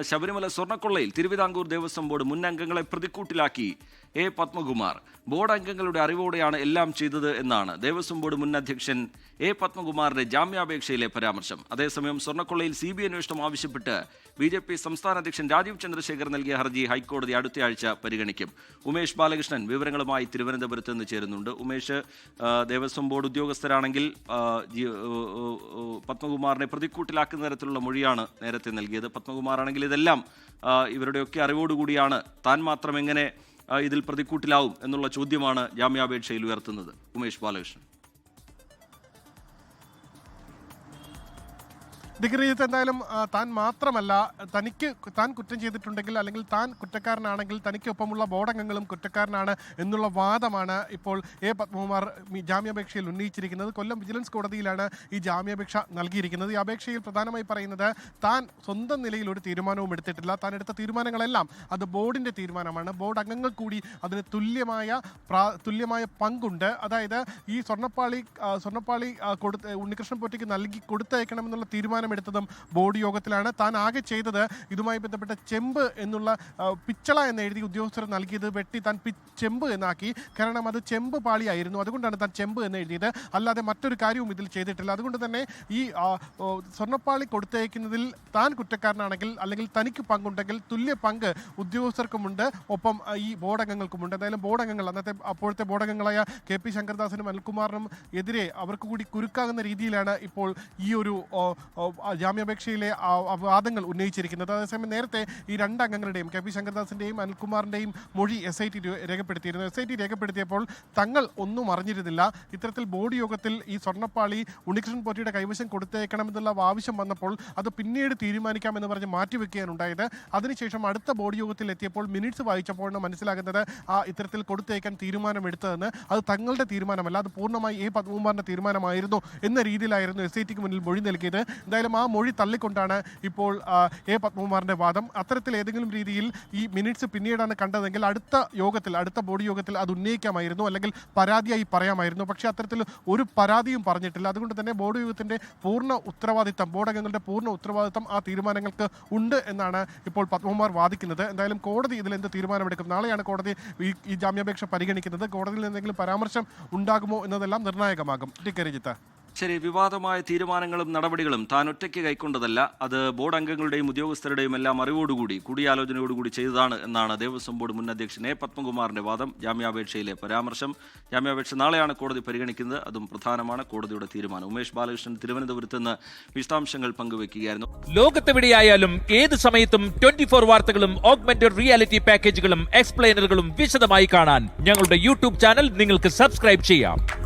ശബരിമല സ്വർണക്കൊള്ളയിൽ തിരുവിതാംകൂർ ദേവസ്വം ബോർഡ് മുൻ അംഗങ്ങളെ പ്രതിക്കൂട്ടിലാക്കി. എ. പത്മകുമാർ. ബോർഡ് അംഗങ്ങളുടെ അറിവോടെയാണ് എല്ലാം ചെയ്തത് എന്നാണ് ദേവസ്വം ബോർഡ് മുൻ അധ്യക്ഷൻ എ. പത്മകുമാറിന്റെ ജാമ്യാപേക്ഷയിലെ പരാമർശം. അതേസമയം സ്വർണക്കൊള്ളയിൽ സി ബി അന്വേഷണം ആവശ്യപ്പെട്ട് ബി ജെ പി സംസ്ഥാന അധ്യക്ഷൻ രാജീവ് ചന്ദ്രശേഖർ നൽകിയ ഹർജി ഹൈക്കോടതി അടുത്തയാഴ്ച പരിഗണിക്കും. ഉമേഷ് ബാലകൃഷ്ണൻ വിവരങ്ങളുമായി തിരുവനന്തപുരത്ത് നിന്ന് ചേരുന്നുണ്ട്. ഉമേഷ് ദേവസ്വം ബോർഡ് ഉദ്യോഗസ്ഥരാണെങ്കിൽ പത്മകുമാറിനെ പ്രതിക്കൂട്ടിലാക്കുന്ന തരത്തിലുള്ള മൊഴിയാണ് നേരത്തെ നൽകിയത്. പത്മകുമാറാണെങ്കിൽ ഇതെല്ലാം ആ, ഇവരുടെയൊക്കെ അറിവോടുകൂടിയാണ് താൻ മാത്രം എങ്ങനെ ഇതിൽ പ്രതിക്കൂട്ടിലാവും എന്നുള്ള ചോദ്യമാണ് ജാമ്യാപേക്ഷയിൽ ഉയർത്തുന്നത്. ഉമേഷ് ബാലകൃഷ്ണൻ. ഡിഗ്രിജിത്ത് എന്തായാലും താൻ മാത്രമല്ല തനിക്ക് താൻ കുറ്റം ചെയ്തിട്ടുണ്ടെങ്കിൽ അല്ലെങ്കിൽ താൻ കുറ്റക്കാരനാണെങ്കിൽ തനിക്കൊപ്പമുള്ള ബോർഡംഗങ്ങളും കുറ്റക്കാരനാണ് എന്നുള്ള വാദമാണ് ഇപ്പോൾ എ പത്മകുമാർ ജാമ്യാപേക്ഷയിൽ ഉന്നയിച്ചിരിക്കുന്നത്. കൊല്ലം വിജിലൻസ് കോടതിയിലാണ് ഈ ജാമ്യാപേക്ഷ നൽകിയിരിക്കുന്നത്. ഈ അപേക്ഷയിൽ പ്രധാനമായി പറയുന്നത് താൻ സ്വന്തം നിലയിൽ ഒരു തീരുമാനവും എടുത്തിട്ടില്ല. താൻ എടുത്ത തീരുമാനങ്ങളെല്ലാം അത് ബോർഡിന്റെ തീരുമാനമാണ്. ബോർഡ് അംഗങ്ങൾ കൂടി അതിന് തുല്യമായ തുല്യമായ പങ്കുണ്ട്. അതായത് ഈ സ്വർണപ്പാളി സ്വർണപ്പാളി കൊടുത്ത് ഉണ്ണികൃഷ്ണൻ പൊറ്റിക്ക് നൽകി കൊടുത്തയക്കണമെന്നുള്ള തീരുമാനമെടുത്തതും ബോർഡ് യോഗത്തിലാണ്. താൻ ആകെ ചെയ്തത് ഇതുമായി ബന്ധപ്പെട്ട ചെമ്പ് എന്നുള്ള പിച്ചള എന്ന് എഴുതി ഉദ്യോഗസ്ഥർ നൽകിയത് വെട്ടി താൻ പി ചെമ്പ് എന്നാക്കി. കാരണം അത് ചെമ്പ് പാളിയായിരുന്നു. അതുകൊണ്ടാണ് താൻ ചെമ്പ് എന്ന് എഴുതിയത്. അല്ലാതെ മറ്റൊരു കാര്യവും ഇതിൽ ചെയ്തിട്ടില്ല. അതുകൊണ്ട് തന്നെ ഈ സ്വർണപ്പാളി കൊടുത്തയക്കുന്നതിൽ താൻ കുറ്റക്കാരനാണെങ്കിൽ അല്ലെങ്കിൽ തനിക്ക് പങ്കുണ്ടെങ്കിൽ തുല്യ പങ്ക് ഉദ്യോഗസ്ഥർക്കുമുണ്ട്. ഒപ്പം ഈ ബോർഡ് അംഗങ്ങൾക്കുമുണ്ട് എന്തായാലും ബോർഡ് അംഗങ്ങൾ അന്നത്തെ അപ്പോഴത്തെ ബോർഡ് അംഗങ്ങളായ കെ പി ശങ്കർദാസിനും അനിൽകുമാറിനും എതിരെ അവർക്ക് കൂടി കുരുക്കാകുന്ന രീതിയിലാണ് ഇപ്പോൾ ഈ ഒരു ജാമ്യാപേക്ഷയിലെ വാദങ്ങൾ ഉന്നയിച്ചിരിക്കുന്നത്. അതേസമയം നേരത്തെ ഈ രണ്ട് അംഗങ്ങളുടെയും കെ പി ശങ്കർദാസിന്റെയും അനിൽകുമാറിന്റെയും മൊഴി എസ് ഐ ടി രേഖപ്പെടുത്തിയിരുന്നു. എസ് ഐ ടി രേഖപ്പെടുത്തിയപ്പോൾ തങ്ങൾ ഒന്നും അറിഞ്ഞിരുന്നില്ല. ഇത്തരത്തിൽ ബോർഡ് യോഗത്തിൽ ഈ സ്വർണപ്പാളി ഉണ്ണികൃഷ്ണൻ പോറ്റിയുടെ കൈവശം കൊടുത്തേക്കണമെന്നുള്ള ആവശ്യം വന്നപ്പോൾ അത് പിന്നീട് തീരുമാനിക്കാമെന്ന് പറഞ്ഞ് മാറ്റിവെക്കുകയാണ് ഉണ്ടായത് അതിനുശേഷം അടുത്ത ബോർഡ് യോഗത്തിൽ എത്തിയപ്പോൾ മിനിറ്റ്സ് വായിച്ചപ്പോഴാണ് മനസ്സിലാകുന്നത് ആ ഇത്തരത്തിൽ കൊടുത്തേക്കാൻ തീരുമാനമെടുത്തതെന്ന്. അത് തങ്ങളുടെ തീരുമാനമല്ല അത് പൂർണമായി എ പത്മകുമാറിന്റെ തീരുമാനമായിരുന്നു എന്ന രീതിയിലായിരുന്നു എസ് ഐ ടിക്ക് മുന്നിൽ മൊഴി നൽകിയത്. എന്തായാലും ആ മൊഴി തള്ളിക്കൊണ്ടാണ് ഇപ്പോൾ എ പത്മകുമാറിന്റെ വാദം. അത്തരത്തിൽ ഏതെങ്കിലും രീതിയിൽ ഈ മിനിറ്റ്സ് പിന്നീടാണ് കണ്ടതെങ്കിൽ അടുത്ത യോഗത്തിൽ അടുത്ത ബോഡി യോഗത്തിൽ അത് ഉന്നയിക്കാമായിരുന്നു അല്ലെങ്കിൽ പരാതിയായി പറയാമായിരുന്നു. പക്ഷേ അത്തരത്തിൽ ഒരു പരാതിയും പറഞ്ഞിട്ടില്ല. അതുകൊണ്ട് തന്നെ ബോർഡ് യോഗത്തിന്റെ പൂർണ ഉത്തരവാദിത്തം ബോർഡ് അംഗങ്ങളുടെ പൂർണ ഉത്തരവാദിത്തം ആ തീരുമാനങ്ങൾക്ക് ഉണ്ട് എന്നാണ് ഇപ്പോൾ പത്മകുമാർ വാദിക്കുന്നത്. എന്തായാലും കോടതി ഇതിൽ എന്ത് തീരുമാനമെടുക്കും? നാളെയാണ് കോടതി ഈ ജാമ്യാപേക്ഷ പരിഗണിക്കുന്നത്. കോടതിയിൽ എന്തെങ്കിലും പരാമർശം ഉണ്ടാകുമോ എന്നതെല്ലാം നിർണായകമാകും. ടി കരിജിത്ത് ശരി വിവാദമായ തീരുമാനങ്ങളും നടപടികളും താൻ ഒറ്റയ്ക്ക് കൈക്കൊണ്ടതല്ല. അത് ബോർഡ് അംഗങ്ങളുടെയും ഉദ്യോഗസ്ഥരുടെയും എല്ലാം അറിവോടുകൂടി കൂടിയാലോചനയോടുകൂടി ചെയ്തതാണ് എന്നാണ് ദേവസ്വം ബോർഡ് മുൻ അധ്യക്ഷൻ എ. പത്മകുമാറിന്റെ വാദം. ജാമ്യാപേക്ഷയിലെ പരാമർശം. ജാമ്യാപേക്ഷ നാളെയാണ് കോടതി പരിഗണിക്കുന്നത്. അതും പ്രധാനമാണ്. കോടതിയുടെ തീരുമാനം. ഉമേഷ് ബാലകൃഷ്ണൻ തിരുവനന്തപുരത്ത് നിന്ന് വിശദാംശങ്ങൾ പങ്കുവയ്ക്കുകയായിരുന്നു ലോകത്തെവിടെയായാലും ഏത് സമയത്തും ട്വന്റി ഫോർ വാർത്തകളും ഓഗ്മെന്റഡ് റിയാലിറ്റി പാക്കേജുകളും എക്സ്പ്ലെയിനറുകളും വിശദമായി കാണാൻ ഞങ്ങളുടെ യൂട്യൂബ് ചാനൽ നിങ്ങൾക്ക് സബ്സ്ക്രൈബ് ചെയ്യാം.